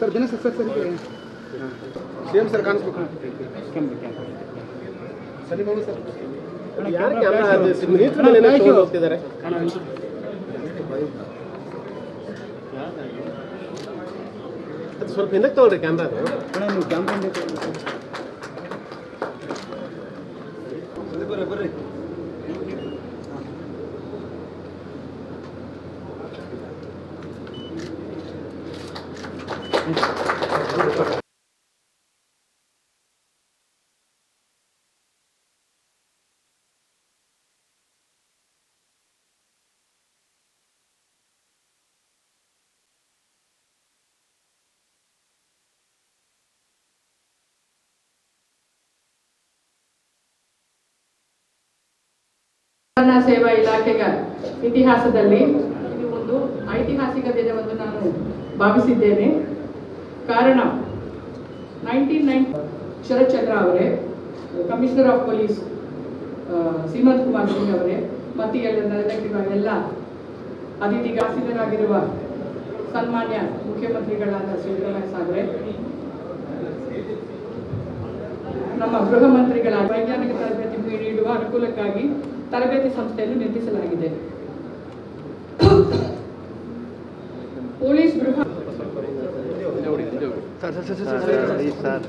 Sir, ದಿನ sir sir sir C M sir ಕಾಣಿಸ್ಬೇಕು. ಸರಿ Babu sir. ಸ್ವಲ್ಪ ಹಿಂದಕ್ಕೆ ತಗೊಳ್ರಿ ಕ್ಯಾಮ್ರಾ ಬರ್ರಿ ಬರ್ರಿ ಸೇವಾ ಇಲಾಖೆಯ ಇತಿಹಾಸದಲ್ಲಿ ಇದು ಒಂದು ಐತಿಹಾಸಿಕ ದಿನವನ್ನು ನಾನು ಭಾವಿಸಿದ್ದೇನೆ. ಕಾರಣ ನೈನ್ಟೀನ್ ನೈನ್ ಶರತ್ಚಂದ್ರ ಅವರೇ, commissioner of police Seemanth Kumar Singh ಅವರೇ, ಮತ್ತು ಎಲ್ಲ ಎಲ್ಲ ಅತಿಥಿ ಗಾಸಿದರಾಗಿರುವ ಸನ್ಮಾನ್ಯ ಮುಖ್ಯಮಂತ್ರಿಗಳಾದ ಸಿದ್ದರಾಮಯ್ಯ ಸಾಗರೆ, ನಮ್ಮ ಗೃಹ ಮಂತ್ರಿಗಳ ವೈಜ್ಞಾನಿಕ ತರಬೇತಿ ನೀಡುವ ಅನುಕೂಲಕ್ಕಾಗಿ ತರಬೇತಿ ಸಂಸ್ಥೆಯನ್ನು ನಿರ್ಮಿಸಲಾಗಿದೆ ಪೊಲೀಸ್ ಗೃಹ ಸರ್ ಸರ್ ಸರ್ ಸರ್